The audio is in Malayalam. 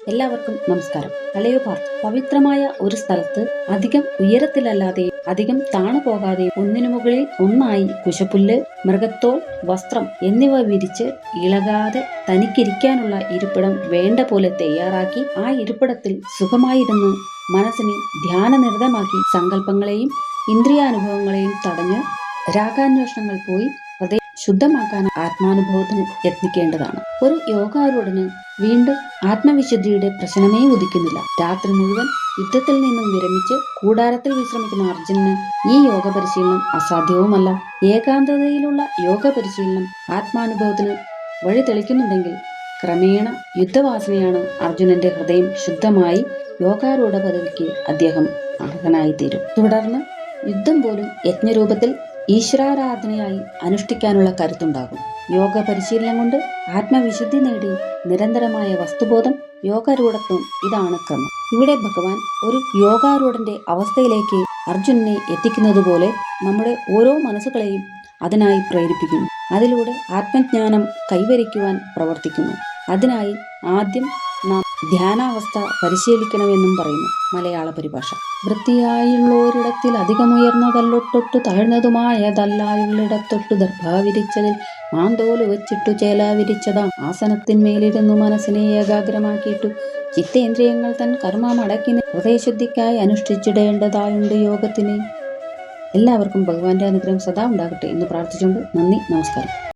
എല്ലാവർക്കും നമസ്കാരം. കലയോപാർ പവിത്രമായ ഒരു സ്ഥലത്ത് അധികം ഉയരത്തിലല്ലാതെ അധികം താണു പോകാതെ ഒന്നിനു മുകളിൽ ഒന്നായി കുശപ്പുല്ല് മൃഗത്തോൾ വസ്ത്രം എന്നിവ വിരിച്ച് ഇളകാതെ തനിക്കിരിക്കാനുള്ള ഇരിപ്പിടം വേണ്ട പോലെ തയ്യാറാക്കി ആ ഇരിപ്പിടത്തിൽ സുഖമായിരുന്ന് മനസ്സിനെ ധ്യാനനിരതമാക്കി സങ്കല്പങ്ങളെയും ഇന്ദ്രിയാനുഭവങ്ങളെയും തടഞ്ഞ് രാഗാന്വേഷണങ്ങൾ പോയി ഹൃദയം ശുദ്ധമാക്കാൻ ആത്മാനുഭവത്തിന് യത്നിക്കേണ്ടതാണ്. ഒരു യോഗാരൂഢന് വീണ്ടും ആത്മവിശുദ്ധിയുടെ പ്രശ്നമേ ഉദിക്കുന്നില്ല. രാത്രി മുഴുവൻ യുദ്ധത്തിൽ നിന്നും വിരമിച്ച് കൂടാരത്തിൽ വിശ്രമിക്കുന്ന അർജുനന് ഈ യോഗ പരിശീലനം അസാധ്യവുമല്ല. ഏകാന്തതയിലുള്ള യോഗ പരിശീലനം ആത്മാനുഭവത്തിന് വഴി തെളിക്കുന്നുണ്ടെങ്കിൽ ക്രമേണ യുദ്ധവാസനയാണ് അർജുനന്റെ ഹൃദയം ശുദ്ധമായി യോഗാരൂഢ പദവിക്ക് അദ്ദേഹം അർഹനായിത്തീരും. തുടർന്ന് യുദ്ധം പോലും യജ്ഞരൂപത്തിൽ ഈശ്വരാരാധനയായി അനുഷ്ഠിക്കാനുള്ള കരുത്തുണ്ടാകും. യോഗ പരിശീലനം കൊണ്ട് ആത്മവിശുദ്ധി നേടി നിരന്തരമായ വസ്തുബോധം യോഗാരൂഢത്വം ഇതാണ് ക്രമം. ഇവിടെ ഭഗവാൻ ഒരു യോഗാരൂഢന്റെ അവസ്ഥയിലേക്ക് അർജുനനെ എത്തിക്കുന്നതുപോലെ നമ്മുടെ ഓരോ മനസ്സുകളെയും അതിനായി പ്രേരിപ്പിക്കുന്നു. അതിലൂടെ ആത്മജ്ഞാനം കൈവരിക്കുവാൻ പ്രവർത്തിക്കുന്നു. അതിനായി ആദ്യം ധ്യാനാവസ്ഥ പരിശീലിക്കണമെന്നും പറയുന്നു മലയാള പരിഭാഷ. വൃത്തിയായുള്ളോരിടത്തിൽ അധികമുയർന്നതല്ലൊട്ടൊട്ടു താഴ്ന്നതുമായതല്ലായുള്ളിടത്തൊട്ടു ദർഭാവിരിച്ചതിൽ മാന്തോൽ വെച്ചിട്ടു ചേല വിരിച്ചതാം ആസനത്തിന്മേലിരുന്നു മനസ്സിനെ ഏകാഗ്രമാക്കിയിട്ടു ചിത്തേന്ദ്രിയങ്ങൾ തൻ കർമ്മമടക്കിന് ഹൃദയശുദ്ധിക്കായി അനുഷ്ഠിച്ചിടേണ്ടതായുണ്ട് യോഗത്തിന്. എല്ലാവർക്കും ഭഗവാന്റെ അനുഗ്രഹം സദാ ഉണ്ടാകട്ടെ എന്ന് പ്രാർത്ഥിച്ചുകൊണ്ട് നന്ദി നമസ്കാരം.